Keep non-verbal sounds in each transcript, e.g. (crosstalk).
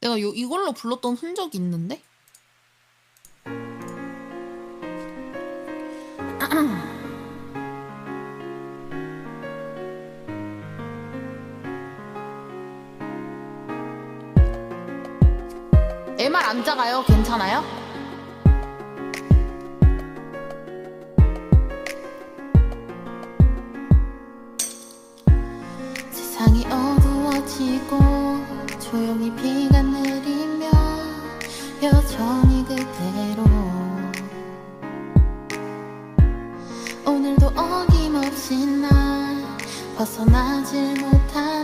내가 요, 이걸로 불렀던 흔적이 있는데? (clears throat) MR 안 작아요? 괜찮아요? 세상이 어두워지고 조용히 비가 내리며 여전히 그대로. 오늘도 어김없이 날 벗어나질 못하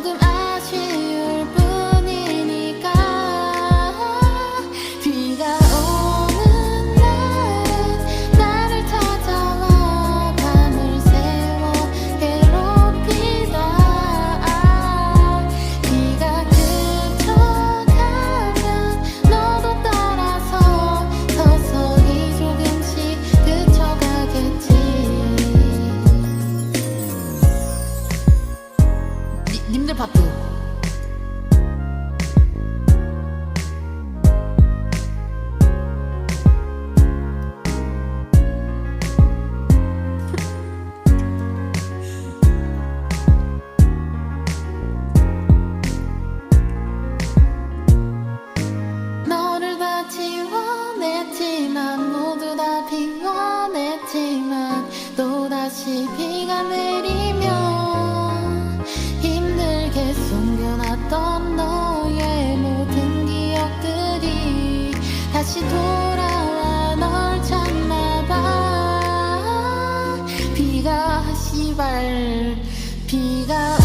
내가 니, 님들 파트 너를 다 지워냈지만 모두 다 비워냈지만 또다시 비가 내리면 숨겨놨던 너의 모든 기억들이 다시 돌아와 널 찾나봐. 비가 시발 비가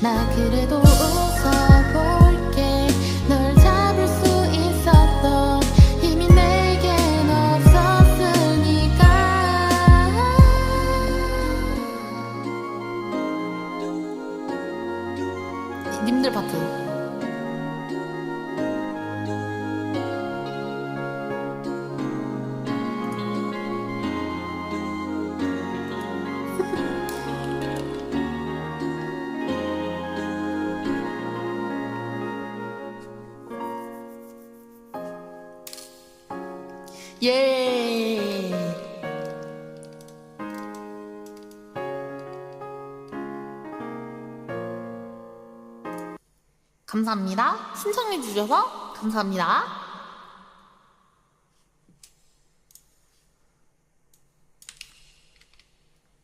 나 그래도 웃어볼게. 널 잡을 수 있었던 힘이 내겐 없었으니까. 님들 파트 예. 감사합니다. 신청해 주셔서 감사합니다.